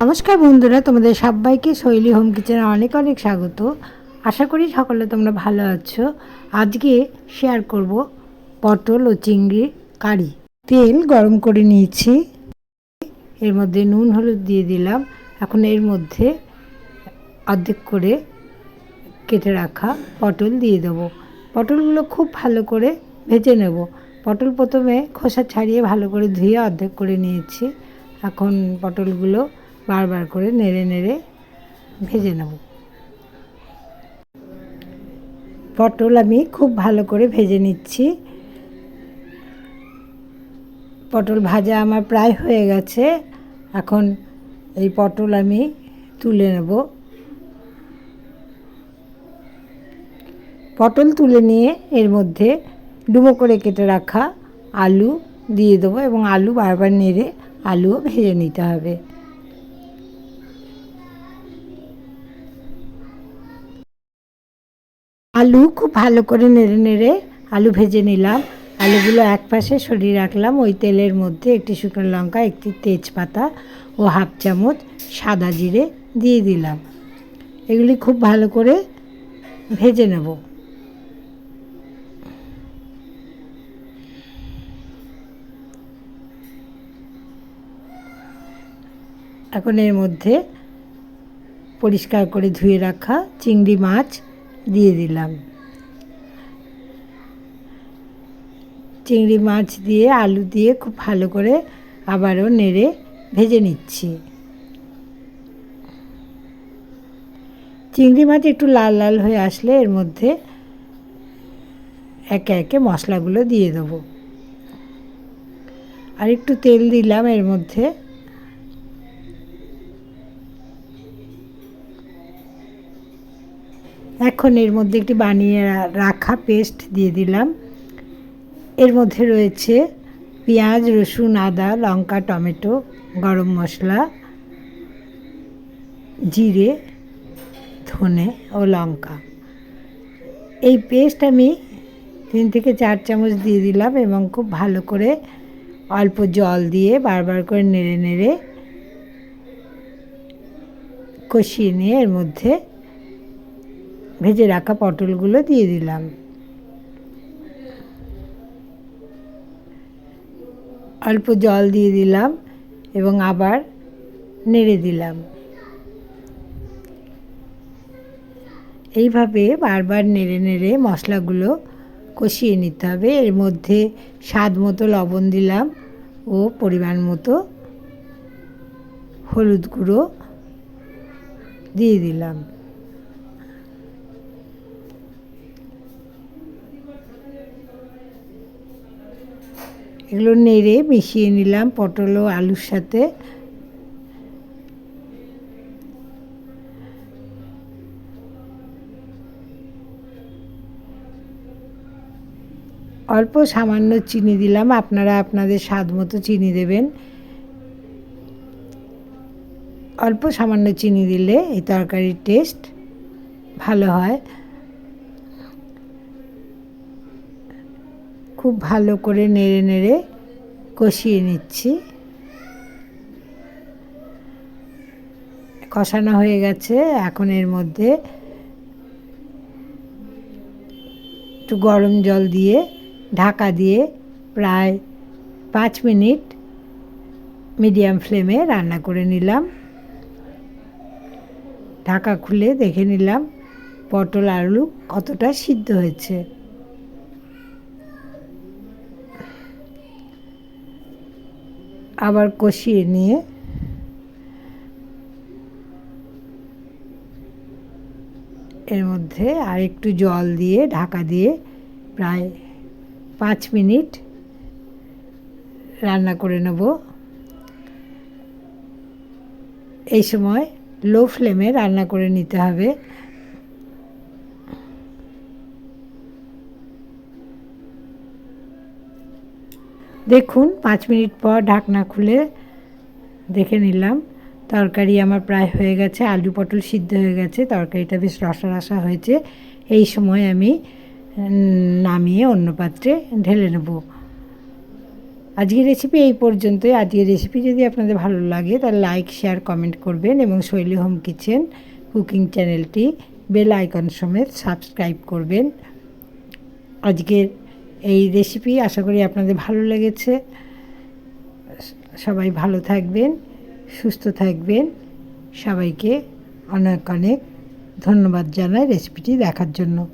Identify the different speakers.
Speaker 1: নমস্কার বন্ধুরা, তোমাদের সবাইকে শৈলী হোম কিচেনে অনেক অনেক স্বাগত। আশা করি সকলে তোমরা ভালো আছো। আজকে শেয়ার করব পটল ও চিংড়ি কারি। তেল গরম করে নিয়েছি। এর মধ্যে নুন, হলুদ দিয়ে দিলাম। এখন এর মধ্যে অর্ধেক করে কেটে রাখা পটল দিয়ে দেবো। পটলগুলো খুব ভালো করে ভেজে নেব। পটল প্রথমে খোসা ছাড়িয়ে ভালো করে ধুয়ে অর্ধেক করে নিয়েছি। এখন পটলগুলো বারবার করে নেড়ে নেড়ে ভেজে নেব। পটল আমি খুব ভালো করে ভেজে নিচ্ছি। পটল ভাজা আমার প্রায় হয়ে গেছে। এখন এই পটল আমি তুলে নেব। পটল তুলে নিয়ে এর মধ্যে ডুমো করে কেটে রাখা আলু দিয়ে দেবো এবং আলু বারবার নেড়ে আলুও ভেজে নিতে হবে। আলু খুব ভালো করে নেড়ে নেড়ে আলু ভেজে নিলাম। আলুগুলো এক পাশে সরিয়ে রাখলাম। ওই তেলের মধ্যে একটি শুকনো লঙ্কা, একটি তেজপাতা ও হাফ চামচ সাদা জিরে দিয়ে দিলাম। এগুলি খুব ভালো করে ভেজে নেব। এখন এর মধ্যে পরিষ্কার করে ধুয়ে রাখা চিংড়ি মাছ দিয়ে দিলাম। চিংড়ি মাছ দিয়ে, আলু দিয়ে খুব ভালো করে আবারও নেড়ে ভেজে নিচ্ছি। চিংড়ি মাছ একটু লাল লাল হয়ে আসলে এর মধ্যে একে একে মশলাগুলো দিয়ে দেবো। আর একটু তেল দিলাম এর মধ্যে। এখন এর মধ্যে একটি বানিয়ে রাখা পেস্ট দিয়ে দিলাম। এর মধ্যে রয়েছে পেঁয়াজ, রসুন, আদা, লঙ্কা, টমেটো, গরম মশলা, জিরে, ধনে ও লঙ্কা। এই পেস্ট আমি তিন থেকে চার চামচ দিয়ে দিলাম এবং খুব ভালো করে অল্প জল দিয়ে বারবার করে নেড়ে নেড়ে কষিয়ে নিয়ে এর মধ্যে ভেজে রাখা পটলগুলো দিয়ে দিলাম। অল্প জল দিয়ে দিলাম এবং আবার নেড়ে দিলাম। এইভাবে বারবার নেড়ে নেড়ে মশলাগুলো কষিয়ে নিতে হবে। এর মধ্যে স্বাদ মতো লবণ দিলাম ও পরিমাণ মতো হলুদ গুঁড়ো দিয়ে দিলাম। এগুলো নেড়ে মিশিয়ে নিলাম পটল ও আলুর সাথে। অল্প সামান্য চিনি দিলাম, আপনারা আপনাদের স্বাদ মতো চিনি দেবেন। অল্প সামান্য চিনি দিলে এই তরকারির টেস্ট ভালো হয়। খুব ভালো করে নেড়ে নেড়ে কষিয়ে নিচ্ছি। কষানো হয়ে গেছে, এখন এর মধ্যে একটু গরম জল দিয়ে ঢাকা দিয়ে প্রায় পাঁচ মিনিট মিডিয়াম ফ্লেমে রান্না করে নিলাম। ঢাকা খুলে দেখে নিলাম পটল আলু কতটা সিদ্ধ হয়েছে। আবার কষিয়ে নিয়ে এর মধ্যে আর একটু জল দিয়ে, ঢাকা দিয়ে প্রায় পাঁচ মিনিট রান্না করে নেব। এই সময় লো ফ্লেমে রান্না করে নিতে হবে। দেখুন, পাঁচ মিনিট পর ঢাকনা খুলে দেখে নিলাম। তরকারি আমার প্রায় হয়ে গেছে, আলু পটল সিদ্ধ হয়ে গেছে, তরকারিটা বেশ রসা রসা হয়েছে। এই সময় আমি নামিয়ে অন্য পাত্রে ঢেলে নেব। আজকের রেসিপি এই পর্যন্তই। আজকের রেসিপি যদি আপনাদের ভালো লাগে, তাহলে লাইক শেয়ার কমেন্ট করবেন এবং শৈলী হোম কিচেন কুকিং চ্যানেলটি বেল আইকন সমেত সাবস্ক্রাইব করবেন। আজকের এই রেসিপি আশা করি আপনাদের ভালো লেগেছে। সবাই ভালো থাকবেন, সুস্থ থাকবেন। সবাইকে অনেক অনেক ধন্যবাদ জানাই রেসিপিটি দেখার জন্য।